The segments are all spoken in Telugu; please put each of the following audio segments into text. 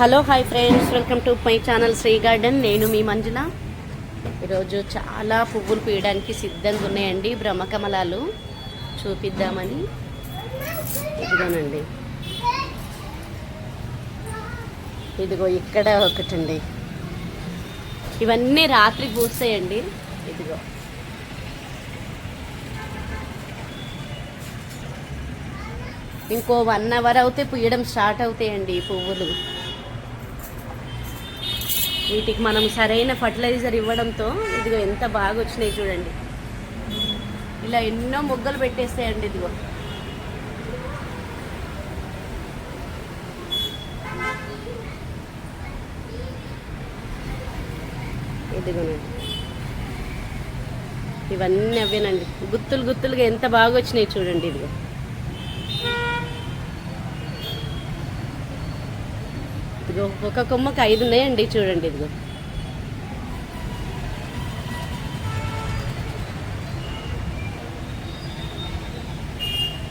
Hello hi friends. Welcome to my channel Shri Garden. నేను మీ మంజుల ఈరోజు చాలా పువ్వులు పీయడానికి సిద్ధంగా ఉన్నాయండి బ్రహ్మకమలాలు. చూపిద్దామని. ఇదిగోనండి. ఇదిగో ఇక్కడ ఒకటండి. ఇవన్నీ రాత్రి పూస్తాయండి ఇదిగో. ఇంకో వన్ అవర్ అవుతే పుయ్యడం స్టార్ట్ అవుతాయండి ఈ పువ్వులు. వీటికి మనం సరైన ఫర్టిలైజర్ ఇవ్వడంతో ఇదిగో ఎంత బాగా వచ్చినాయి చూడండి. ఇలా ఎన్నో మొగ్గలు పెట్టేస్తాయండి ఇదిగో. ఇదిగోనండి. ఇవన్నీ అవేనండి గుత్తులు గుత్తులుగా ఎంత బాగా వచ్చినాయి చూడండి ఇదిగో. ఇదిగో ఒక కొమ్మకి ఐదు ఉన్నాయండి చూడండి ఇదిగో.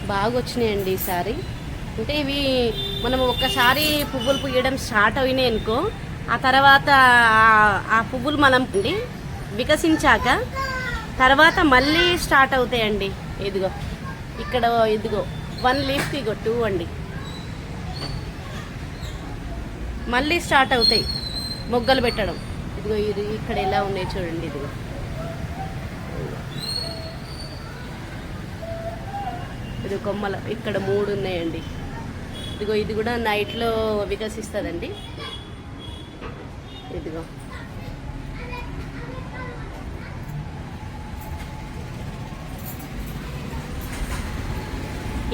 బాగా వచ్చినాయండి ఈసారి అంటే ఇవి మనం ఒక్కసారి పువ్వులు పుయ్యడం స్టార్ట్ అయినాయి అనుకో ఆ తర్వాత ఆ- ఆ పువ్వులు మనం అండి వికసించాక తర్వాత మళ్ళీ స్టార్ట్ అవుతాయండి. ఇదిగో ఇక్కడ ఇదిగో వన్ లీఫ్కి ఇగో టూ అండి. మళ్ళీ స్టార్ట్ అవుతాయి మొగ్గలు పెట్టడం. ఇదిగో ఇది ఇక్కడ ఎలా ఉన్నాయి చూడండి ఇదిగో. ఇది కొమ్మల ఇక్కడ మూడు ఉన్నాయండి. ఇదిగో ఇది కూడా నైట్లో వికసిస్తుందండి. ఇదిగో.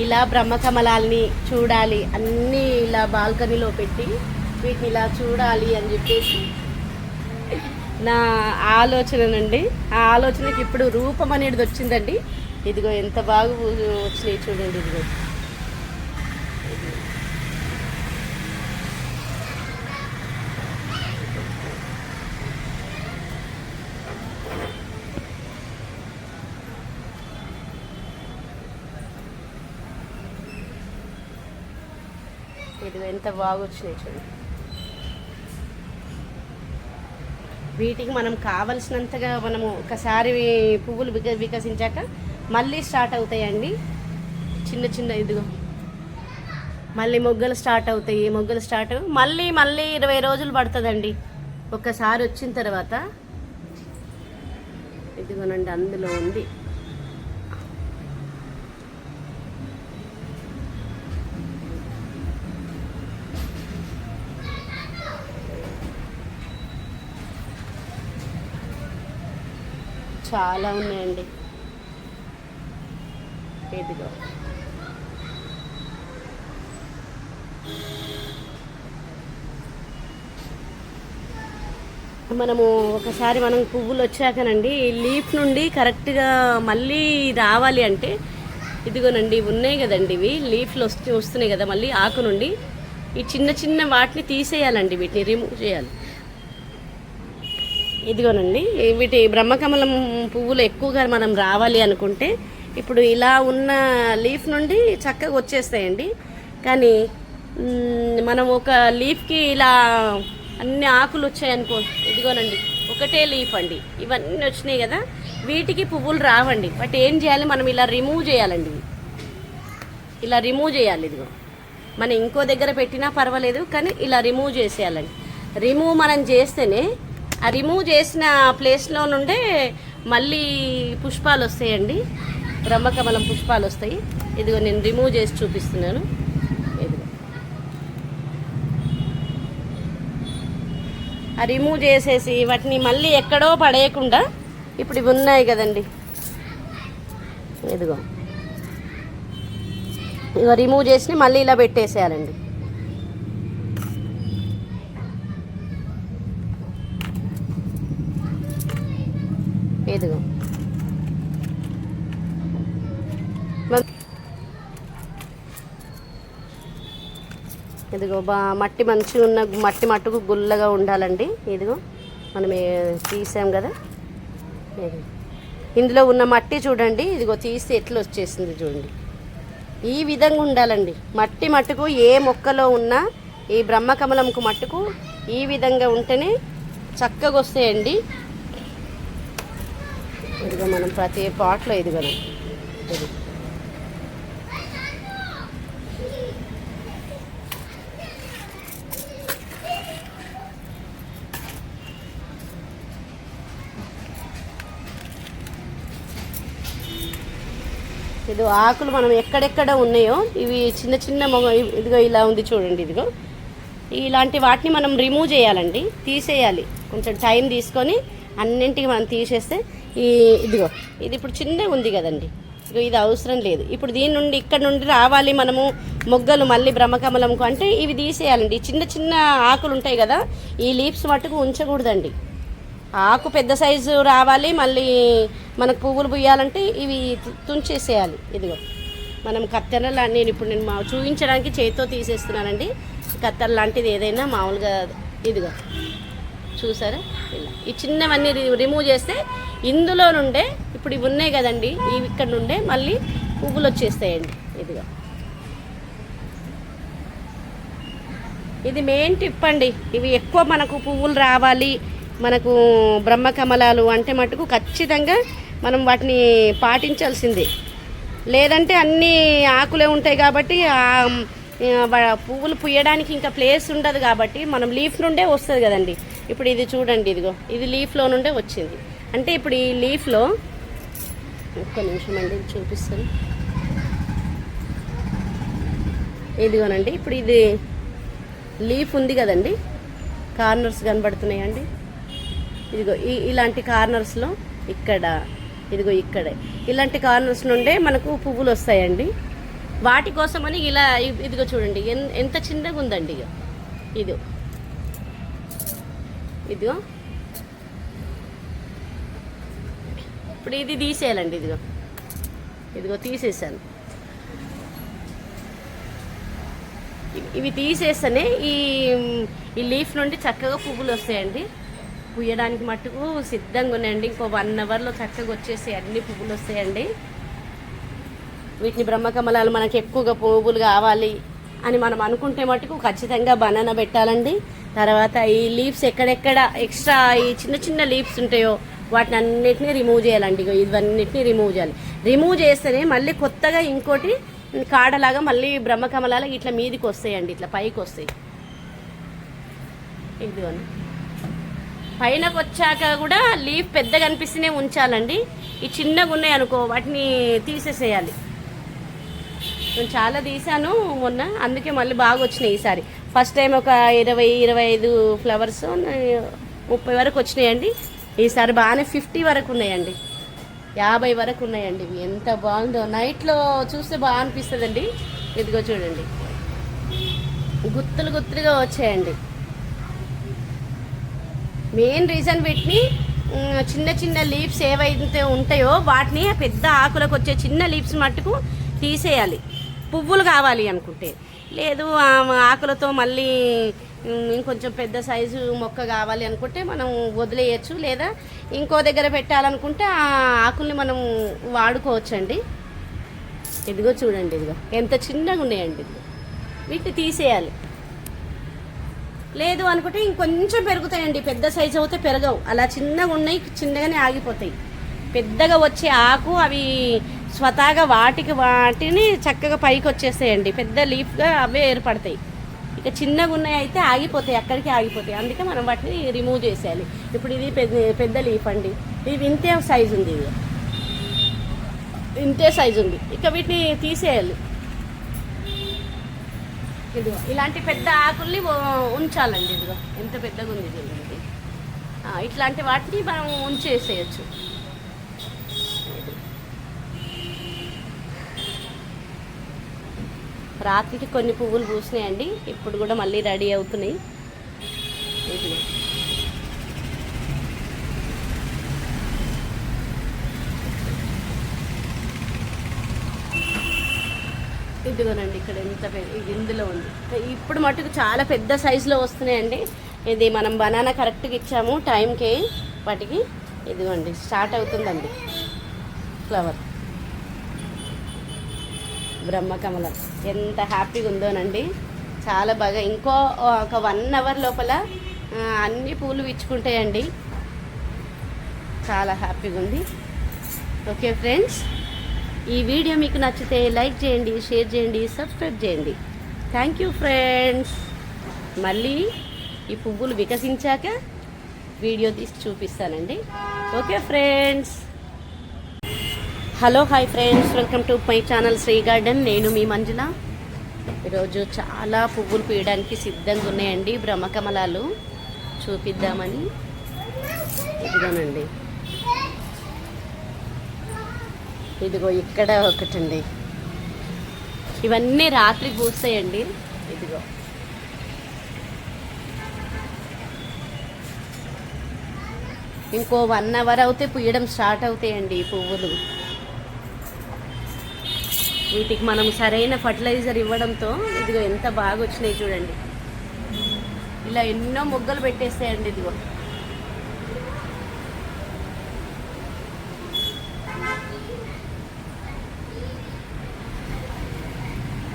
ఇలా బ్రహ్మకమలాల్ని చూడాలి అన్నీ ఇలా బాల్కనీలో పెట్టి వీటిని ఇలా చూడాలి అని చెప్పేసి నా ఆలోచననండి ఆ ఆలోచనకి ఇప్పుడు రూపం అనేది వచ్చిందండి. ఇదిగో ఎంత బాగా వచ్చినాయి చూడండి ఇదిగో. ఇదిగో ఎంత బాగా వచ్చినాయి చూడండి. వీటికి మనం కావలసినంతగా మనము ఒకసారి పువ్వులు విక వికసించాక మళ్ళీ స్టార్ట్ అవుతాయండి. చిన్న చిన్న ఇదిగో. మళ్ళీ మొగ్గలు స్టార్ట్ అవుతాయి మొగ్గలు స్టార్ట్ మళ్ళీ మళ్ళీ ఇరవై రోజులు పడుతుందండి. ఒక్కసారి వచ్చిన తర్వాత ఇదిగోనండి అందులో ఉంది. చాలా ఉన్నాయండి. ఇదిగో. మనము ఒకసారి మనం పువ్వులు వచ్చాకనండి లీఫ్ నుండి కరెక్ట్గా మళ్ళీ రావాలి అంటే ఇదిగోనండి ఇవి ఉన్నాయి కదండి ఇవి లీఫ్లు వస్తు వస్తున్నాయి కదా మళ్ళీ ఆకు నుండి. ఈ చిన్న చిన్న వాటిని తీసేయాలండి వీటిని రిమూవ్ చేయాలి. ఇదిగోనండి వీటి బ్రహ్మకమలం పువ్వులు ఎక్కువగా మనం రావాలి అనుకుంటే ఇప్పుడు ఇలా ఉన్న లీఫ్ నుండి చక్కగా వచ్చేస్తాయండి. కానీ మనం ఒక లీఫ్కి ఇలా అన్ని ఆకులు వచ్చాయనుకో ఇదిగోనండి ఒకటే లీఫ్ అండి. ఇవన్నీ వచ్చినాయి కదా వీటికి పువ్వులు రావండి. బట్ ఏం చేయాలి మనం ఇలా రిమూవ్ చేయాలండి. ఇలా రిమూవ్ చేయాలి ఇదిగో. మనం ఇంకో దగ్గర పెట్టినా పర్వాలేదు కానీ ఇలా రిమూవ్ చేసేయాలండి. రిమూవ్ మనం చేస్తేనే ఆ రిమూవ్ చేసిన ప్లేస్లో నుండే మళ్ళీ పుష్పాలు వస్తాయండి. బ్రహ్మకమలం పుష్పాలు వస్తాయి. ఇదిగో నేను రిమూవ్ చేసి చూపిస్తున్నాను. ఇదిగో. ఆ రిమూవ్ చేసేసి వాటిని మళ్ళీ ఎక్కడో పడేయకుండా ఇప్పుడు ఇవి ఉన్నాయి కదండి. ఇదిగో. ఇక రిమూవ్ చేసి మళ్ళీ ఇలా పెట్టేసేయాలండి. ఇదిగో. ఇదిగో బా మట్టి మంచిగా ఉన్న మట్టి మట్టుకు గుల్లగా ఉండాలండి. ఇదిగో మనం తీసాం కదా. ఇందులో ఉన్న మట్టి చూడండి. ఇదిగో తీస్తే ఎట్లా వచ్చేసింది చూడండి. ఈ విధంగా ఉండాలండి. మట్టి మట్టుకు ఏ మొక్కలో ఉన్నా ఈ బ్రహ్మకమలంకు మట్టుకు ఈ విధంగా ఉంటేనే చక్కగా వస్తాయండి. ఇదిగో మనం ప్రతి పాట్లో ఇదిగో. ఇది ఇది ఆకులు మనం ఎక్కడెక్కడ ఉన్నాయో ఇవి చిన్న చిన్న మొగ ఇదిగో ఇలా ఉంది చూడండి ఇదిగో. ఇలాంటి వాటిని మనం రిమూవ్ చేయాలండి తీసేయాలి. కొంచెం టైం తీసుకొని అన్నింటికి మనం తీసేస్తే ఈ ఇదిగో ఇది ఇప్పుడు చిన్నగా ఉంది కదండి. ఇది అవసరం లేదు. ఇప్పుడు దీని నుండి ఇక్కడ నుండి రావాలి మనము మొగ్గలు మళ్ళీ బ్రహ్మకమలంకు అంటే ఇవి తీసేయాలండి. చిన్న చిన్న ఆకులు ఉంటాయి కదా ఈ లీవ్స్ మట్టుకు ఉంచకూడదండి. ఆకు పెద్ద సైజు రావాలి మళ్ళీ మనకు పువ్వులు పుయ్యాలంటే ఇవి తుంచేసేయాలి. ఇదిగో మనం కత్తెర నేను ఇప్పుడు నేను మా చూపించడానికి చేతితో తీసేస్తున్నానండి. కత్తెర లాంటిది ఏదైనా మామూలుగా ఇదిగో చూసారా? ఇలా. ఈ చిన్నవన్నీ రి- రిమూవ్ చేస్తే ఇందులో నుండే ఇప్పుడు ఇవి ఉన్నాయి కదండి ఇవి ఇక్కడ నుండే మళ్ళీ పువ్వులు వచ్చేస్తాయండి. ఇదిగో. ఇది మెయిన్ టిప్ అండి. ఇవి ఎక్కువ మనకు పువ్వులు రావాలి మనకు బ్రహ్మకమలాలు అంటే మటుకు ఖచ్చితంగా మనం వాటిని పాటించాల్సిందే. లేదంటే అన్ని ఆకులే ఉంటాయి కాబట్టి పువ్వులు పుయ్యడానికి ఇంకా ప్లేస్ ఉండదు కాబట్టి మనం లీఫ్ నుండే వస్తుంది కదండి. ఇప్పుడు ఇది చూడండి ఇదిగో. ఇది లీఫ్లో నుండే వచ్చింది. అంటే ఇప్పుడు ఈ లీఫ్లో ఒక్క నిమిషం అండి చూపిస్తాను. ఇదిగోనండి ఇప్పుడు ఇది లీఫ్ ఉంది కదండి కార్నర్స్ కనబడుతున్నాయండి. ఇదిగో ఈ ఇలాంటి కార్నర్స్లో ఇక్కడ ఇదిగో ఇక్కడే. ఇలాంటి కార్నర్స్ నుండే మనకు పువ్వులు వస్తాయండి. వాటి కోసమని ఇలా ఇదిగో చూడండి ఎంత చిన్నగా ఉందండి ఇక ఇది ఇదిగో. ఇప్పుడు ఇది తీసేయాలండి ఇదిగో. ఇదిగో తీసేసాను. ఇవి- తీసేస్తేనే ఈ ఈ లీఫ్ నుండి చక్కగా పువ్వులు వస్తాయండి. పుయ్యడానికి మట్టుకు సిద్ధంగా ఉన్నాయండి. ఇంకో వన్ అవర్లో చక్కగా వచ్చేసి అన్ని పువ్వులు వస్తాయండి. వీటిని బ్రహ్మకమలాలు మనకి ఎక్కువగా పువ్వులు కావాలి అని మనం అనుకుంటే మటుకు ఖచ్చితంగా బనానా పెట్టాలండి. తర్వాత ఈ లీవ్స్ ఎక్కడెక్కడ ఎక్స్ట్రా ఈ చిన్న చిన్న లీవ్స్ ఉంటాయో వాటిని అన్నిటినీ రిమూవ్ చేయాలండి. ఇగో ఇవన్నిటిని రిమూవ్ చేయాలి. రిమూవ్ చేస్తేనే మళ్ళీ కొత్తగా ఇంకోటి కాడలాగా మళ్ళీ బ్రహ్మకమలాగా ఇట్లా మీదికి వస్తాయండి. ఇట్లా పైకి వస్తాయి. ఇదిగోండి. పైనకు వచ్చాక కూడా లీఫ్ పెద్దగా అనిపిస్తేనే ఉంచాలండి. ఈ చిన్నగా ఉన్నాయి అనుకో వాటిని తీసేసేయాలి. నేను చాలా తీసాను మొన్న అందుకే మళ్ళీ బాగా వచ్చినాయి ఈసారి. ఫస్ట్ టైం ఒక ఇరవై ఇరవై ఐదు ఫ్లవర్స్ ముప్పై వరకు వచ్చినాయండి. ఈసారి బాగానే ఫిఫ్టీ వరకు ఉన్నాయండి. యాభై వరకు ఉన్నాయండి. ఎంత బాగుందో. నైట్లో చూస్తే బాగా అనిపిస్తుందండి. ఇదిగో చూడండి. గుత్తులు గుత్తులుగా వచ్చాయండి. మెయిన్ రీజన్ వీటిని చిన్న చిన్న లీవ్స్ ఏవైతే ఉంటాయో వాటిని పెద్ద ఆకులకు వచ్చే చిన్న లీవ్స్ మట్టుకు తీసేయాలి. పువ్వులు కావాలి అనుకుంటే. లేదు ఆకులతో మళ్ళీ ఇంకొంచెం పెద్ద సైజు మొక్క కావాలి అనుకుంటే మనం వదిలేయచ్చు. లేదా ఇంకో దగ్గర పెట్టాలనుకుంటే ఆ ఆకుల్ని మనం వాడుకోవచ్చండి. ఇదిగో చూడండి ఇదిగో. ఎంత చిన్నగా ఉన్నాయండి ఇదిగో. వీటిని తీసేయాలి. లేదు అనుకుంటే ఇంకొంచెం పెరుగుతాయండి. పెద్ద సైజు అయితే పెరగవు. అలా చిన్నగా ఉన్నాయి చిన్నగానే ఆగిపోతాయి. పెద్దగా వచ్చే ఆకు అవి స్వతహాగా వాటికి వాటిని చక్కగా పైకి వచ్చేస్తాయండి. పెద్ద లీఫ్గా అవే ఏర్పడతాయి. ఇక చిన్నగా ఉన్నాయి అయితే ఆగిపోతాయి అక్కడికి ఆగిపోతాయి. అందుకే మనం వాటిని రిమూవ్ చేసేయాలి. ఇప్పుడు ఇది పెద్ద పెద్ద లీఫ్ అండి. ఇది ఇంతే సైజు ఉంది ఇది. ఇంతే సైజు ఉంది. ఇక వీటిని తీసేయాలి. ఇదిగో ఇలాంటి పెద్ద ఆకుల్ని ఉంచాలండి ఇదిగో. ఎంత పెద్దగా ఉంది చూడండి. ఇట్లాంటి వాటిని మనం ఉంచేసేయచ్చు. రాత్రికి కొన్ని పువ్వులు పూసినాయండి. ఇప్పుడు కూడా మళ్ళీ రెడీ అవుతున్నాయి. ఇదిగోనండి ఇక్కడ ఎంత ఇది ఇందులో ఉంది. ఇప్పుడు మటుకు చాలా పెద్ద సైజులో వస్తున్నాయండి. ఇది మనం బనానా కరెక్ట్గా ఇచ్చాము టైంకి. వాటికి ఇదిగోండి స్టార్ట్ అవుతుందండి. ఫ్లవర్. బ్రహ్మకమలం ఎంత హ్యాపీగా ఉందోనండి. చాలా బాగా. ఇంకో ఒక వన్ అవర్ లోపల అన్ని పూలు విచ్చుకుంటాయండి. చాలా హ్యాపీగా ఉంది. ఓకే ఫ్రెండ్స్ ఈ వీడియో మీకు నచ్చితే లైక్ చేయండి షేర్ చేయండి సబ్స్క్రైబ్ చేయండి. Thank you friends. మళ్ళీ ఈ పువ్వులు వికసించాక వీడియో తీసి చూపిస్తానండి. Okay friends. Hello hi friends. Welcome to my channel Shri Garden. నేను మీ మంజుల. ఈరోజు చాలా పువ్వులు పీయడానికి సిద్ధంగా ఉన్నాయండి బ్రహ్మకమలాలు. చూపిద్దామని. ఇదిగోనండి. ఇదిగో ఇక్కడ ఒకటండి. ఇవన్నీ రాత్రి పూస్తాయండి. ఇదిగో. ఇంకో వన్ అవర్ అవుతే పుయ్యడం స్టార్ట్ అవుతాయండి ఈ పువ్వులు. వీటికి మనం సరైన ఫర్టిలైజర్ ఇవ్వడంతో ఇదిగో ఎంత బాగా వచ్చినాయి చూడండి. ఇలా ఎన్నో మొగ్గలు పెట్టేస్తాయండి ఇదిగో.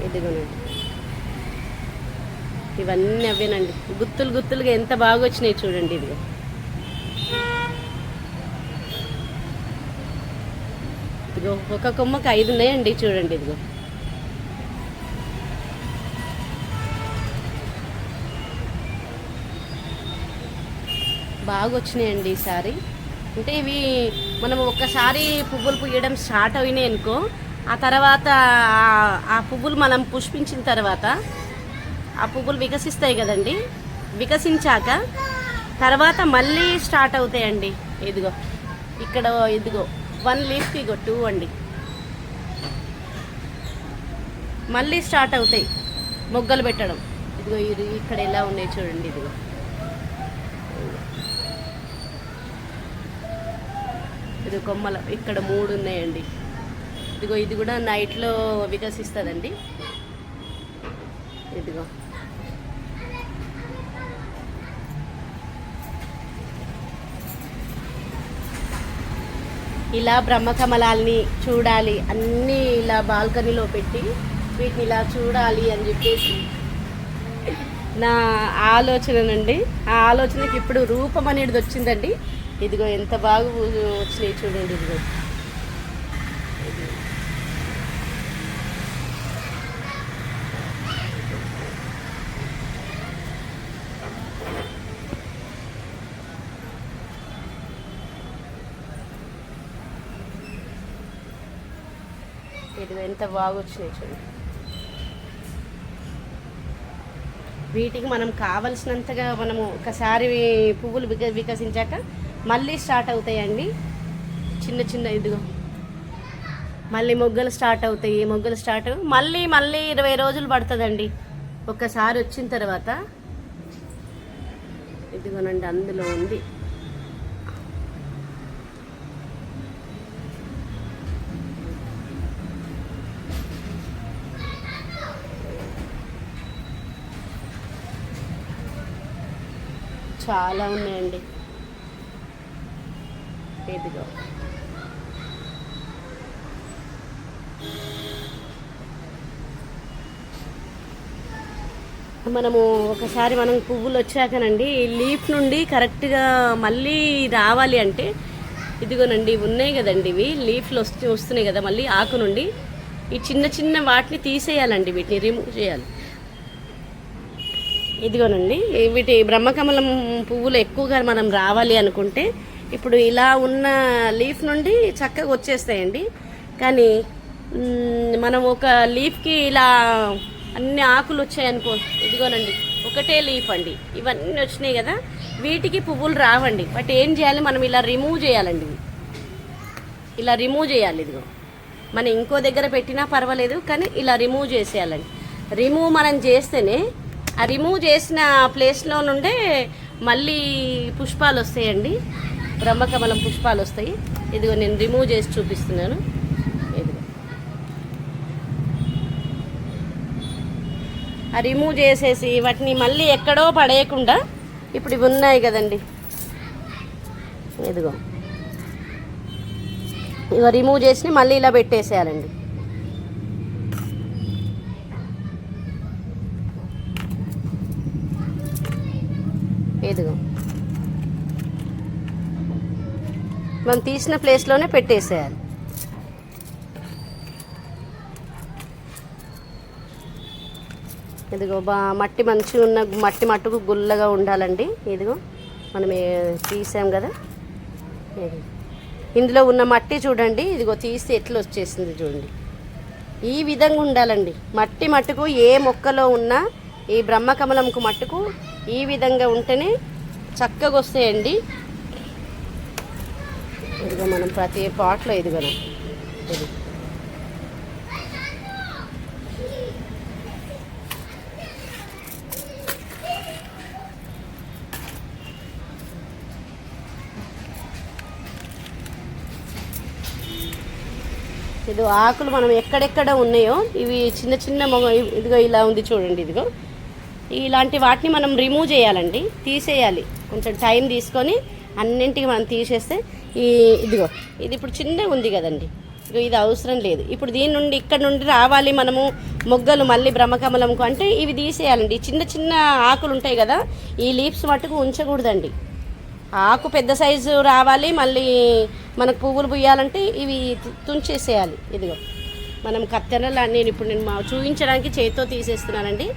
ఇదిగోనండి. ఇవన్నీ అవేనండి. గుత్తులు గుత్తులుగా ఎంత బాగా వచ్చినాయి చూడండి ఇదిగో. ఇదిగో ఒక కొమ్మకి ఐదు ఉన్నాయండి చూడండి ఇదిగో. బాగా వచ్చినాయండి ఈసారి అంటే ఇవి మనం ఒక్కసారి పువ్వులు పుయ్యడం స్టార్ట్ అయినాయి అనుకో ఆ తర్వాత ఆ- ఆ పువ్వులు మనం పుష్పించిన తర్వాత ఆ పువ్వులు వికసిస్తాయి కదండి. వికసించాక తర్వాత మళ్ళీ స్టార్ట్ అవుతాయండి. ఇదిగో ఇక్కడ ఇదిగో. వన్ లీఫ్కి ఇగో టూ అండి. మళ్ళీ స్టార్ట్ అవుతాయి మొగ్గలు పెట్టడం. ఇదిగో ఇది ఇక్కడ ఎలా ఉన్నాయి చూడండి ఇదిగో. ఇది కొమ్మల ఇక్కడ మూడు ఉన్నాయండి. ఇదిగో ఇది కూడా నైట్లో వికసిస్తుందండి. ఇదిగో. ఇలా బ్రహ్మకమలాల్ని చూడాలి అన్నీ ఇలా బాల్కనీలో పెట్టి వీటిని ఇలా చూడాలి అని చెప్పేసి నా ఆలోచననండి ఆ ఆలోచనకి ఇప్పుడు రూపం అనేది వచ్చిందండి. ఇదిగో ఎంత బాగా వచ్చినాయి చూడండి ఇదిగో. ఇదిగో ఎంత బాగా వచ్చినాయి చూడండి వీటికి మనం కావలసినంతగా మనము ఒకసారి పువ్వులు విక వికసించాక మళ్ళీ స్టార్ట్ అవుతాయండి. చిన్న చిన్న ఇదిగో. మళ్ళీ మొగ్గలు స్టార్ట్ అవుతాయి మొగ్గలు స్టార్ట్ మళ్ళీ మళ్ళీ ఇరవై రోజులు పడుతుందండి. ఒక్కసారి వచ్చిన తర్వాత ఇదిగోనండి అందులో ఉంది. చాలా ఉన్నాయండి. ఇదిగో. మనము ఒకసారి మనం పువ్వులు వచ్చాకనండి ఈ లీఫ్ నుండి కరెక్ట్గా మళ్ళీ రావాలి అంటే ఇదిగోనండి ఇవి ఉన్నాయి కదండి ఇవి లీఫ్లు వస్తూ వస్తున్నాయి కదా మళ్ళీ ఆకు నుండి. ఈ చిన్న చిన్న వాటిని తీసేయాలండి వీటిని రిమూవ్ చేయాలి. ఇదిగోనండి వీటి బ్రహ్మకమలం పువ్వులు ఎక్కువగా మనం రావాలి అనుకుంటే ఇప్పుడు ఇలా ఉన్న లీఫ్ నుండి చక్కగా వచ్చేస్తాయండి. కానీ మనం ఒక లీఫ్కి ఇలా అన్ని ఆకులు వచ్చాయనుకో ఇదిగోనండి ఒకటే లీఫ్ అండి. ఇవన్నీ వచ్చినాయి కదా వీటికి పువ్వులు రావండి. బట్ ఏం చేయాలి మనం ఇలా రిమూవ్ చేయాలండి. ఇలా రిమూవ్ చేయాలి ఇదిగో. మనం ఇంకో దగ్గర పెట్టినా పర్వాలేదు కానీ ఇలా రిమూవ్ చేసేయాలండి. రిమూవ్ మనం చేస్తేనే ఆ రిమూవ్ చేసిన ప్లేస్లో నుండే మళ్ళీ పుష్పాలు వస్తాయండి. బ్రహ్మకమలం పుష్పాలు వస్తాయి. ఇదిగో నేను రిమూవ్ చేసి చూపిస్తున్నాను. ఇదిగో. ఆ రిమూవ్ చేసేసి వాటిని మళ్ళీ ఎక్కడో పడేయకుండా ఇప్పుడు ఇవి ఉన్నాయి కదండి. ఇదిగో. ఇగో రిమూవ్ చేసి మళ్ళీ ఇలా పెట్టేసేయాలండి. ఇదిగో. మనం తీసిన ప్లేస్లోనే పెట్టేసేయాలి. ఇదిగో బా మట్టి మంచిగా ఉన్న మట్టి మట్టుకు గుల్లగా ఉండాలండి. ఇదిగో మనం తీసాం కదా. ఇందులో ఉన్న మట్టి చూడండి. ఇదిగో తీసి ఎట్లా వచ్చేసింది చూడండి. ఈ విధంగా ఉండాలండి. మట్టి మట్టుకు ఏ మొక్కలో ఉన్నా ఈ బ్రహ్మకమలంకు మట్టుకు ఈ విధంగా ఉంటేనే చక్కగా వస్తాయండి. ఇదిగో మనం ప్రతి పాట్లో ఇదిగో ఇది. ఇది ఆకులు మనం ఎక్కడెక్కడ ఉన్నాయో ఇవి చిన్న చిన్న మొగ ఇదిగో ఇలా ఉంది చూడండి ఇదిగో. ఇలాంటి వాటిని మనం రిమూవ్ చేయాలండి. తీసేయాలి. కొంచెం టైం తీసుకొని అన్నింటికి మనం తీసేస్తే ఈ ఇదిగో ఇది ఇప్పుడు చిన్నగా ఉంది కదండి. ఇదిగో ఇది అవసరం లేదు. ఇప్పుడు దీని నుండి ఇక్కడ నుండి రావాలి మనము మొగ్గలు మళ్ళీ బ్రహ్మకమలంకు అంటే ఇవి తీసేయాలండి. చిన్న చిన్న ఆకులు ఉంటాయి కదా ఈ లీవ్స్ మట్టుకు ఉంచకూడదండి. ఆకు పెద్ద సైజు రావాలి మళ్ళీ మనకు పువ్వులు పుయ్యాలంటే ఇవి తుంచేసేయాలి. ఇదిగో మనం కత్తెరలు నేను ఇప్పుడు నేను మా చూపించడానికి చేతితో తీసేస్తున్నానండి.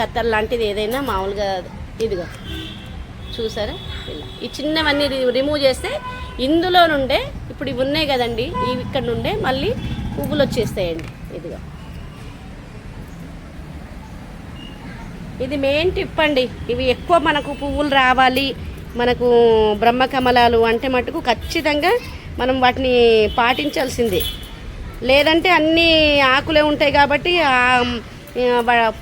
కత్తెర లాంటిది ఏదైనా మామూలుగా ఇదిగో. చూసారా? ఇలా. ఈ చిన్నవన్నీ రి- రిమూవ్ చేస్తే ఇందులో నుండే ఇప్పుడు ఇవి ఉన్నాయి కదండి ఇవి ఇక్కడ నుండే మళ్ళీ పువ్వులు వచ్చేస్తాయండి. ఇదిగో. ఇది మెయిన్ టిప్ అండి. ఇవి ఎక్కువ మనకు పువ్వులు రావాలి మనకు బ్రహ్మకమలాలు అంటే మటుకు ఖచ్చితంగా మనం వాటిని పాటించాల్సిందే. లేదంటే అన్ని ఆకులే ఉంటాయి కాబట్టి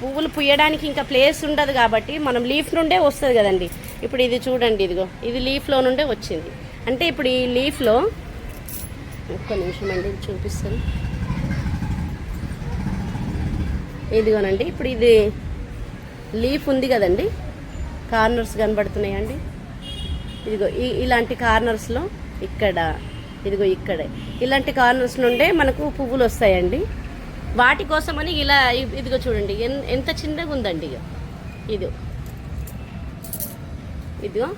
పువ్వులు పుయ్యడానికి ఇంకా ప్లేస్ ఉండదు కాబట్టి మనం లీఫ్ నుండే వస్తుంది కదండి. ఇప్పుడు ఇది చూడండి ఇదిగో. ఇది లీఫ్లో నుండే వచ్చింది. అంటే ఇప్పుడు ఈ లీఫ్లో ఒక్క నిమిషం అండి చూపిస్తాను. ఇదిగోనండి ఇప్పుడు ఇది లీఫ్ ఉంది కదండి. కార్నర్స్ కనబడుతున్నాయండి. ఇదిగో ఈ ఇలాంటి కార్నర్స్లో ఇక్కడ ఇదిగో ఇక్కడే. ఇలాంటి కార్నర్స్ నుండే మనకు పువ్వులు వస్తాయండి. వాటి కోసమని ఇలా ఇదిగో చూడండి. ఎంత చిన్నగా ఉందండి ఇది ఇదిగో.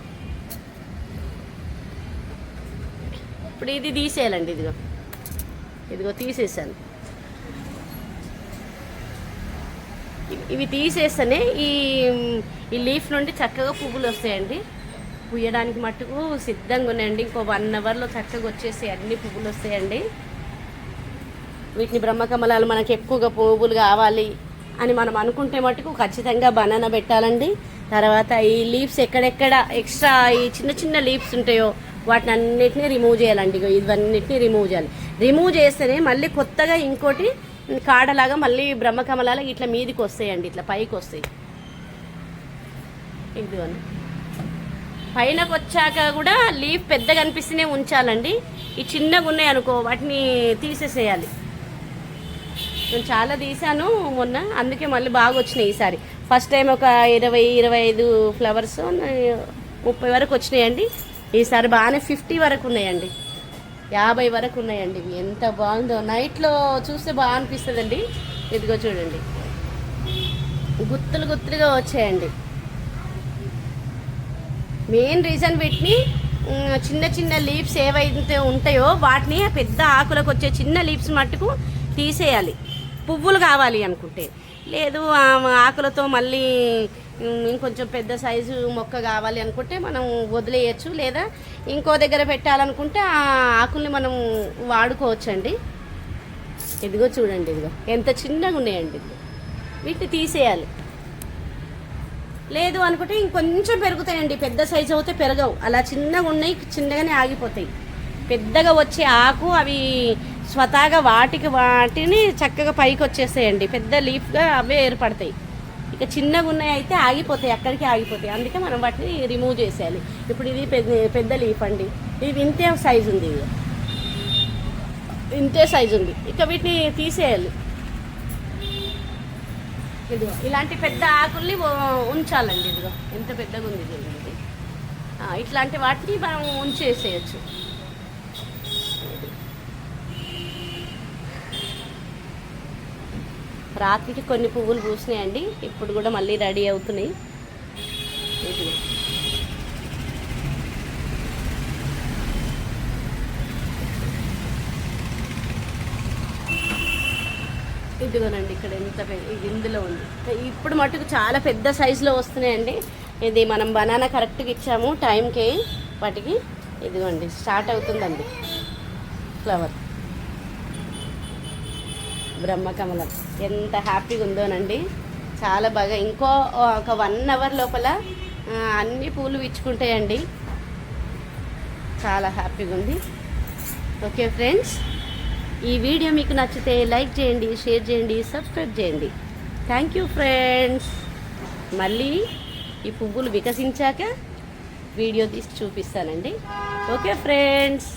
ఇప్పుడు ఇది తీసేయాలండి ఇదిగో. ఇదిగో తీసేసాను. ఇవి తీసేస్తేనే ఈ ఈ లీఫ్ నుండి చక్కగా పువ్వులు వస్తాయండి. పుయ్యడానికి మట్టుకు సిద్ధంగా ఉన్నాయండి. ఇంకో వన్ అవర్లో చక్కగా వచ్చేసి అన్ని పువ్వులు వస్తాయండి. వీటిని బ్రహ్మకమలాలు మనకి ఎక్కువగా పువ్వులు కావాలి అని మనం అనుకుంటే మటుకు ఖచ్చితంగా బనానా పెట్టాలండి. తర్వాత ఈ లీవ్స్ ఎక్కడెక్కడ ఎక్స్ట్రా ఈ చిన్న చిన్న లీవ్స్ ఉంటాయో వాటిని అన్నిటినీ రిమూవ్ చేయాలండి. ఇగో ఇవన్నిటిని రిమూవ్ చేయాలి. రిమూవ్ చేస్తేనే మళ్ళీ కొత్తగా ఇంకోటి కాడలాగా మళ్ళీ బ్రహ్మకమలాలు ఇట్లా మీదికి వస్తాయండి ఇట్లా పైకి వస్తాయి. ఇదిగోండి. పైనకు వచ్చాక కూడా లీఫ్ పెద్దగా అనిపిస్తేనే ఉంచాలండి. ఈ చిన్నగా ఉన్నాయి అనుకో వాటిని తీసేసేయాలి. నేను చాలా తీసాను మొన్న అందుకే మళ్ళీ బాగా వచ్చినాయి ఈసారి. ఫస్ట్ టైం ఒక ఇరవై ఇరవై ఐదు ఫ్లవర్స్ ముప్పై వరకు వచ్చినాయండి. ఈసారి బాగానే ఫిఫ్టీ వరకు ఉన్నాయండి. యాభై వరకు ఉన్నాయండి. ఇవి ఎంత బాగుందో. నైట్లో చూస్తే బాగా అనిపిస్తుందండి. ఇదిగో చూడండి. గుత్తులు గుత్తులుగా వచ్చాయండి. మెయిన్ రీజన్ వీటిని చిన్న చిన్న లీవ్స్ ఏవైతే ఉంటాయో వాటిని పెద్ద ఆకులకు వచ్చే చిన్న లీవ్స్ మట్టుకు తీసేయాలి. పువ్వులు కావాలి అనుకుంటే. లేదు ఆకులతో మళ్ళీ ఇంకొంచెం పెద్ద సైజు మొక్క కావాలి అనుకుంటే మనం వదిలేయచ్చు. లేదా ఇంకో దగ్గర పెట్టాలనుకుంటే ఆ ఆకుల్ని మనం వాడుకోవచ్చండి. ఇదిగో చూడండి ఇదిగో. ఎంత చిన్నగా ఉన్నాయండి ఇదిగో. వీటిని తీసేయాలి. లేదు అనుకుంటే ఇంకొంచెం పెరుగుతాయండి. పెద్ద సైజు అవుతే పెరగవు. అలా చిన్నగా ఉన్నాయి చిన్నగానే ఆగిపోతాయి. పెద్దగా వచ్చే ఆకు అవి స్వతహాగా వాటికి వాటిని చక్కగా పైకి వచ్చేసేయండి. పెద్ద లీఫ్గా అవే ఏర్పడతాయి. ఇక చిన్నగా ఉన్నాయి అయితే ఆగిపోతాయి అక్కడికి ఆగిపోతాయి. అందుకే మనం వాటిని రిమూవ్ చేసేయాలి. ఇప్పుడు ఇది పెద్ద పెద్ద లీఫ్ అండి. ఇది ఇంతే సైజు ఉంది ఇది. ఇంతే సైజు ఉంది. ఇక వీటిని తీసేయాలి. ఇదిగో ఇలాంటి పెద్ద ఆకుల్ని ఉంచాలండి. ఇదిగో ఎంత పెద్దగా ఉంది ఇది. ఇట్లాంటి వాటిని మనం ఉంచేసేయచ్చు. రాత్రికి కొన్ని పువ్వులు పూసినాయండి. ఇప్పుడు కూడా మళ్ళీ రెడీ అవుతున్నాయి. ఇదిగోనండి ఇక్కడ ఎంత ఇది ఇందులో ఉంది. ఇప్పుడు మటుకు చాలా పెద్ద సైజులో వస్తున్నాయండి. ఇది మనం బనానా కరెక్ట్గా ఇచ్చాము టైంకి. వాటికి ఇదిగోండి స్టార్ట్ అవుతుందండి. ఫ్లవర్. బ్రహ్మకమలం ఎంత హ్యాపీగా ఉందోనండి. చాలా బాగా. ఇంకో ఒక వన్ అవర్ లోపల అన్ని పూలు విచ్చుకుంటాయండి. చాలా హ్యాపీగా ఉంది. ఓకే ఫ్రెండ్స్ ఈ వీడియో మీకు నచ్చితే లైక్ చేయండి షేర్ చేయండి సబ్స్క్రైబ్ చేయండి. థ్యాంక్ యూ ఫ్రెండ్స్ మళ్ళీ ఈ పువ్వులు వికసించాక వీడియో తీసి చూపిస్తానండి. Okay friends.